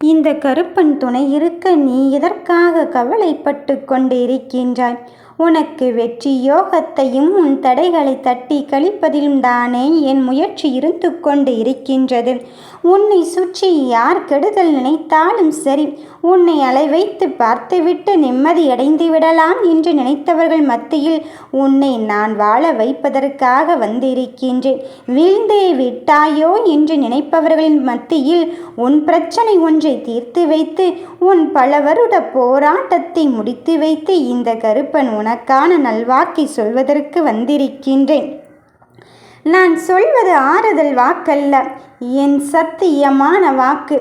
இந்த கருப்பன் துணை இருக்க நீ எதற்காக கவலைப்பட்டு கொண்டு இருக்கின்றாய் உனக்கு வெற்றி யோகத்தையும் உன் தடைகளை தட்டி கழிப்பதிலும் தானே என் முயற்சி இருந்து கொண்டு இருக்கின்றது. உன்னை சுற்றி யார் கெடுதல் நினைத்தாலும் சரி உன்னை அலை வைத்து பார்த்துவிட்டு நிம்மதியடைந்து விடலாம் என்று நினைத்தவர்கள் மத்தியில் உன்னை நான் வாழ வைப்பதற்காக வந்திருக்கின்றேன். வீழ்ந்தே விட்டாயோ என்று நினைப்பவர்களின் மத்தியில் உன் பிரச்சனை ஒன்றை தீர்த்து வைத்து உன் பல வருட போராட்டத்தை முடித்து வைத்து இந்த கருப்பன் உனக்கான நல்வாக்கை சொல்வதற்கு வந்திருக்கின்றேன். நான் சொல்வது ஆறுதல் வாக்கல்ல. என் சத்தியமான வாக்கு.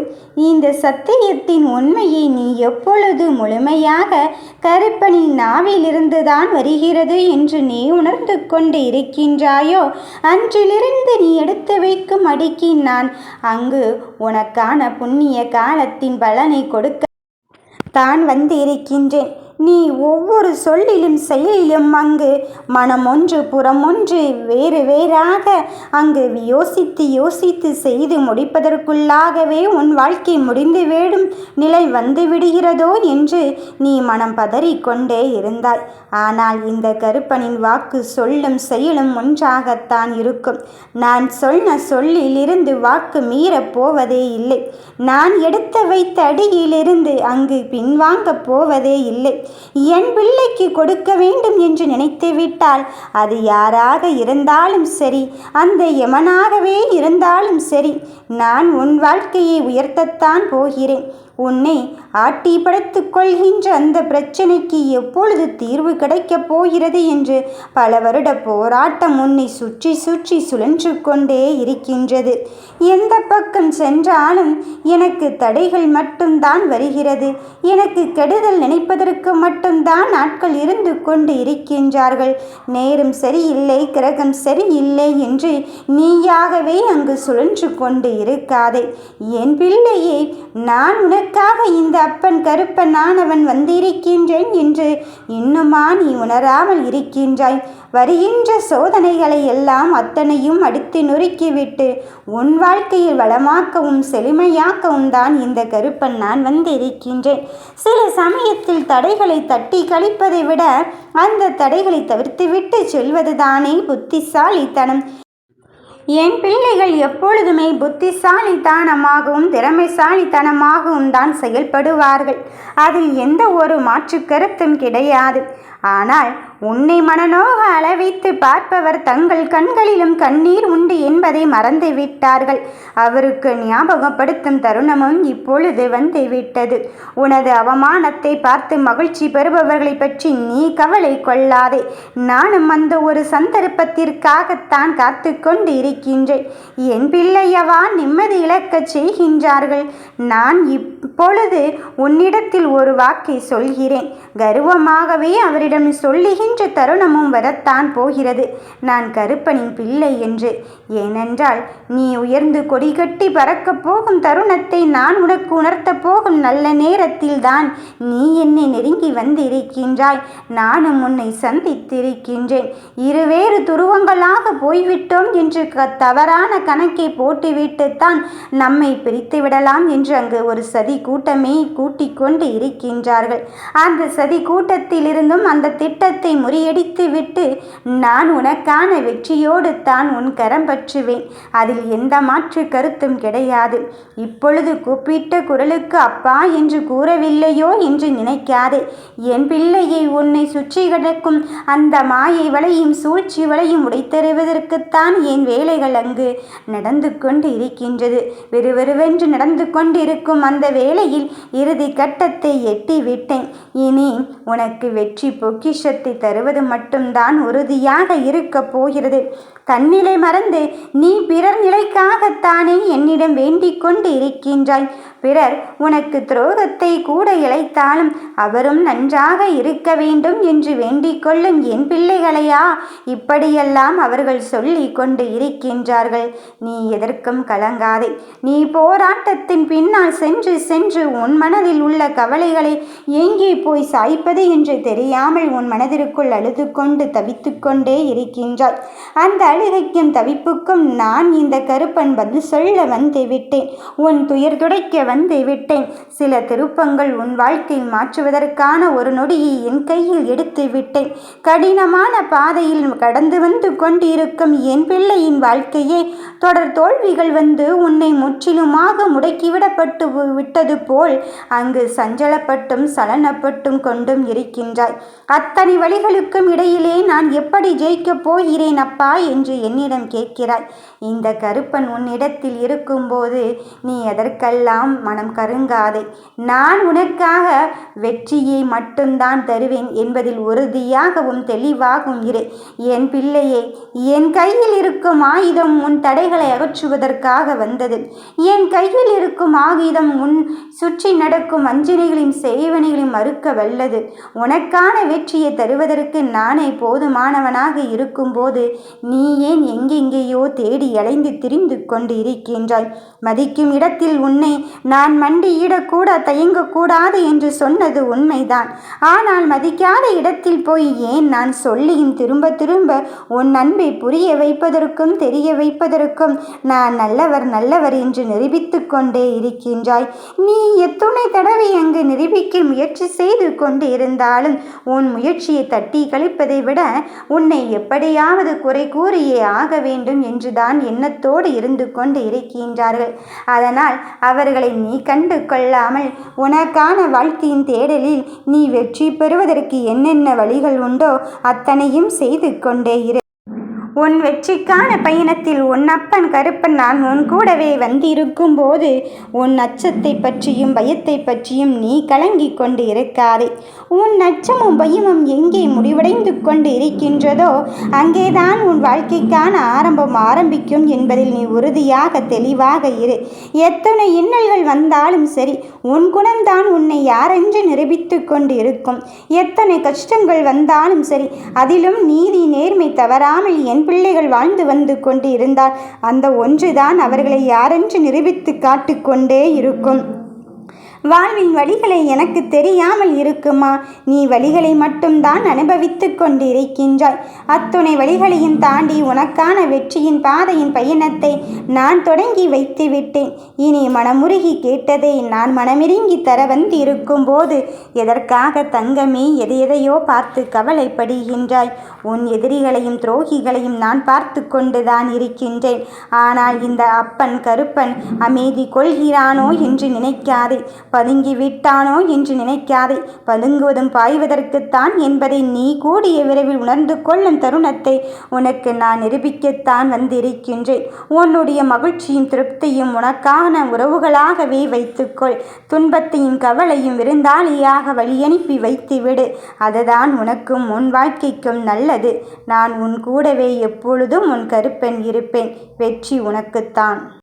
இந்த சத்தியத்தின் உண்மையை நீ எப்பொழுது முழுமையாக கருப்பனின் நாவிலிருந்துதான் வருகிறது என்று நீ உணர்ந்து கொண்டு இருக்கின்றாயோ? அன்றிலிருந்து நீ எடுத்து வைக்கும் அடிக்கி நான் அங்கு உனக்கான புண்ணிய காலத்தின் பலனை கொடுக்க தான் வந்து இருக்கின்றேன் நீ ஒவ்வொரு சொல்லிலும் செயலிலும் அங்கு மனம் ஒன்று புறம் ஒன்று வேறு வேறாக அங்கு யோசித்து யோசித்து செய்து முடிப்பதற்குள்ளாகவே உன் வாழ்க்கை முடிந்து வேடும் நிலை வந்து விடுகிறதோ என்று நீ மனம் பதறிக்கொண்டே இருந்தாய். ஆனால் இந்த கருப்பனின் வாக்கு சொல்லும் செயலும் ஒன்றாகத்தான் இருக்கும். நான் சொன்ன சொல்லிலிருந்து வாக்கு மீறப் போவதே இல்லை. நான் எடுத்து வைத்த அடியிலிருந்து அங்கு பின்வாங்கப் போவதே இல்லை. என் பிள்ளைக்கு கொடுக்க வேண்டும் என்று நினைத்து விட்டால் அது யாராக இருந்தாலும் சரி அந்த யமனாகவே இருந்தாலும் சரி நான் உன் வாழ்க்கையை உயர்த்தத்தான் போகிறேன். உன்னை ஆட்டி படைத்து கொள்கின்ற அந்த பிரச்சனைக்கு எப்பொழுது தீர்வு கிடைக்கப் போகிறது என்று பல வருட போராட்டம் உன்னை சுற்றி சுற்றி சுழன்று கொண்டே இருக்கின்றது. எந்த பக்கம் சென்றாலும் எனக்கு தடைகள் மட்டும்தான் வருகிறது. எனக்கு கெடுதல் நினைப்பதற்கு மட்டும்தான் ஆட்கள் இருந்து கொண்டு இருக்கின்றார்கள். நேரம் சரியில்லை கிரகம் சரியில்லை என்று நீயாகவே அங்கு சுழன்று கொண்டு இருக்காதே. என் பிள்ளையே நான் உனக்கு எதற்காக இந்த அப்பன் கருப்பன் ஆனவன் வந்திருக்கின்றேன் என்று இன்னுமா நீ உணராமல் இருக்கின்றாய்? வருகின்ற சோதனைகளை எல்லாம் அத்தனையும் அடுத்து நொறுக்கிவிட்டு உன் வாழ்க்கையில் வளமாக்கவும் செழுமையாக்கவும் தான் இந்த கருப்பன் நான் வந்திருக்கின்றேன். சில சமயத்தில் தடைகளை தட்டி கழிப்பதை விட அந்த தடைகளை தவிர்த்துவிட்டு செல்வதுதானே புத்திசாலித்தனம். என் பிள்ளைகள் எப்பொழுதுமே புத்திசாலித்தனமாகவும் திறமைசாலித்தனமாகவும் தான் செயல்படுவார்கள். அதில் எந்த ஒரு மாற்று கருத்தும் கிடையாது. ஆனால் உன்னை மனநோக அளவைத்து பார்ப்பவர் தங்கள் கண்களிலும் கண்ணீர் உண்டு என்பதை மறந்து விட்டார்கள் அவருக்கு ஞாபகப்படுத்தும் தருணமும் இப்பொழுது வந்து விட்டது உனது அவமானத்தை பார்த்து மகிழ்ச்சி பெறுபவர்களை பற்றி நீ கவலை கொள்ளாதே. நானும் அந்த ஒரு சந்தர்ப்பத்திற்காகத்தான் காத்து கொண்டு இருக்கின்றேன் என் பிள்ளையவா நிம்மதி இழக்கச் செய்கின்றார்கள். நான் இப்பொழுது உன்னிடத்தில் ஒரு வாக்கை சொல்கிறேன். கர்வமாகவே அவரிடம் சொல்லுகின்ற தருணமும் வரத்தான் போகிறது. நான் கருப்பனின் பிள்ளை என்று. ஏனென்றால் நீ உயர்ந்து கொடிகட்டி பறக்கப் போகும் தருணத்தை நான் உனக்கு உணர்த்தப் போகும் நல்ல நேரத்தில் தான் நீ என்னை நெருங்கி வந்திருக்கின்றாய். நானும் உன்னை சந்தித்திருக்கின்றேன். இருவேறு துருவங்களாக போய்விட்டோம் என்று தவறான கணக்கை போட்டுவிட்டுத்தான் நம்மை பிரித்து விடலாம் என்று அங்கு ஒரு சதி கூட்டமே கூட்டிக் கொண்டு இருக்கின்றார்கள். அந்த சதி கூட்டத்திலிருந்தும் அந்த திட்டத்தை முறியடித்து விட்டு நான் உனக்கான வெற்றியோடு தான் உன் கரம் பற்றுவேன். அதில் எந்த மாற்று கருத்தும் கிடையாது. இப்பொழுது கூப்பிட்ட குரலுக்கு அப்பா என்று கூறவில்லையோ என்று நினைக்காதே. என் பிள்ளையை உன்னை சுற்றி கிடக்கும் அந்த மாயை வளையும் சூழ்ச்சி வளையும் உடைத்தருவதற்குத்தான் என் வேலைகள் அங்கு நடந்து கொண்டு இருக்கின்றது. விறுவிறுவென்று நடந்து கொண்டிருக்கும் அந்த வேளையில் இறுதி கட்டத்தை எட்டி விட்டேன் இனி உனக்கு வெற்றி பொக்கிஷத்தை தருவது மட்டும்தான் உறுதியாக இருக்கப் போகிறது. தன்னிலை மறந்து நீ பிறர் நிலைக்காகத்தானே என்னிடம் வேண்டிக் கொண்டு இருக்கின்றாய். பிறர் உனக்கு துரோகத்தை கூட இழைத்தாலும் அவரும் நன்றாக இருக்க வேண்டும் என்று வேண்டிக் கொள்ளும் என் பிள்ளைகளையா? இப்படியெல்லாம் அவர்கள் சொல்லி கொண்டு இருக்கின்றார்கள். நீ எதற்கும் கலங்காதே. நீ போராட்டத்தின் பின்னால் சென்று சென்று உன் மனதில் உள்ள கவலைகளை எங்கே போய் சாய்ப்பது என்று தெரியாமல் உன் மனதிற்குள் அழுது கொண்டு தவித்து கொண்டே இருக்கின்றாய். அந்த அழுகைக்கும் தவிப்புக்கும் நான் இந்த கருப்பன் பதில் சொல்ல வந்து விட்டேன் உன் துயர் துடைக்க வந்து விட்டேன். சில திருப்பங்கள் உன் வாழ்க்கை மாற்றுவதற்கான ஒரு நொடியை என் கையில் எடுத்து விட்டேன். கடினமான பாதையில் கடந்து வந்து கொண்டிருக்கும் என் பிள்ளையின் வாழ்க்கையே தொடர் தோல்விகள் வந்து உன்னை முற்றிலுமாக முடக்கிவிடப்பட்டு விட்டது போல் அங்கு சஞ்சலப்பட்டும் சலனப்பட்டும் கொண்டும் இருக்கின்றாய். அத்தனை வழிகளுக்கும் இடையிலே நான் எப்படி ஜெயிக்கப் போகிறேன் அப்பா என்று என்னிடம் கேட்கிறாய். இந்த கருப்பன் உன்னிடத்தில் இருக்கும்போது நீ எதற்கெல்லாம் மனம் கருங்காதே. நான் உனக்காக வெற்றியை மட்டும்தான் தருவேன் என்பதில் உறுதியாகவும் தெளிவாகவும் இரு. என் பிள்ளையே என் கையில் இருக்கும் ஆயுதம் உன் தடைகளை அகற்றுவதற்காக வந்தது. என் கையில் இருக்கும் ஆயுதம் உன் சுற்றி நடக்கும் வஞ்சனைகளையும் செய்வனைகளையும் மறுக்க வல்லது. உனக்கான வெற்றியை தருவதற்கு நானே போதுமானவனாக இருக்கும்போது நீ ஏன் எங்கெங்கேயோ தேடி அலைந்து திரிந்து கொண்டு இருக்கின்றாய்? மதிக்கும் இடத்தில் உன்னை நான் மண்டியிடக்கூட தயங்கக்கூடாது என்று சொன்னது உண்மைதான். ஆனால் மதிக்காத இடத்தில் போய் ஏன் நான் சொல்லியும் திரும்ப திரும்ப உன் அன்பை புரிய வைப்பதற்கும் தெரிய வைப்பதற்கும் நான் நல்லவர் நல்லவர் என்று நிரூபித்து கொண்டே இருக்கின்றாய். நீ எத்துணை தடவை அங்கு நிரூபிக்க முயற்சி செய்து கொண்டு இருந்தாலும் உன் முயற்சியை தட்டி கழிப்பதை விட உன்னை எப்படியாவது குறை கூறியே ஆக வேண்டும் என்றுதான் எண்ணத்தோடு இருந்து கொண்டு இருக்கின்றார்கள். அதனால் அவர்களை நீ கண்டு கொள்ளாமல் உனக்கான வாழ்க்கையின் தேடலில் நீ வெற்றி பெறுவதற்கு என்னென்ன வழிகள் உண்டோ அத்தனையும் செய்து கொண்டே இரு. உன் வெற்றிக்கான பயணத்தில் உன் அப்பன் கருப்பன் நான் உன் கூடவே வந்திருக்கும் போது உன் அச்சத்தை பற்றியும் பயத்தை பற்றியும் நீ கலங்கிக் கொண்டு இருக்காதே உன் அச்சமும் பயமும் எங்கே முடிவடைந்து கொண்டு இருக்கின்றதோ அங்கேதான் உன் வாழ்க்கைக்கான ஆரம்பம் ஆரம்பிக்கும் என்பதில் நீ உறுதியாக தெளிவாக இரு. எத்தனை இன்னல்கள் வந்தாலும் சரி உன் குணம்தான் உன்னை யாரென்று நிரூபித்து கொண்டு இருக்கும் எத்தனை கஷ்டங்கள் வந்தாலும் சரி அதிலும் நீதி நேர்மை தவறாமல் என் பிள்ளைகள் வாழ்ந்து வந்து கொண்டு இருந்தால் அந்த ஒன்றுதான் அவர்களை யாரென்று நிரூபித்து காட்டுக்கொண்டே இருக்கும். வாழ்வின் வழிகளை எனக்கு தெரியாமல் இருக்குமா? நீ வழிகளை மட்டும்தான் அனுபவித்து கொண்டிருக்கின்றாய். அத்துணை வழிகளையும் தாண்டி உனக்கான வெற்றியின் பாதையின் பயணத்தை நான் தொடங்கி வைத்து விட்டேன் இனி மனமுருகி கேட்டதை நான் மனமிருங்கி தர வந்து இருக்கும்போது எதற்காக தங்கமே எதை எதையோ பார்த்து கவலைப்படுகின்றாய்? உன் எதிரிகளையும் துரோகிகளையும் நான் பார்த்து கொண்டுதான் இருக்கின்றேன். ஆனால் இந்த அப்பன் கருப்பன் அமைதி கொள்கிறானோ என்று நினைக்காதே. பதுங்கி விட்டானோ என்று நினைக்காதே. பதுங்குவதும் பாய்வதற்குத்தான் என்பதை நீ கூடிய விரைவில் உணர்ந்து கொள்ளும் தருணத்தை உனக்கு நான் நிரூபிக்கத்தான் வந்திருக்கின்றேன். உன்னுடைய மகிழ்ச்சியும் திருப்தியும் உனக்கான உறவுகளாகவே வைத்துக்கொள். துன்பத்தையும் கவலையும் விருந்தாளியாக வழியனுப்பி வைத்துவிடு. அதுதான் உனக்கும் உன் வாழ்க்கைக்கும் நல்லது. நான் உன் கூடவே எப்பொழுதும் உன் கருப்பெண் இருப்பேன். வெற்றி உனக்குத்தான்.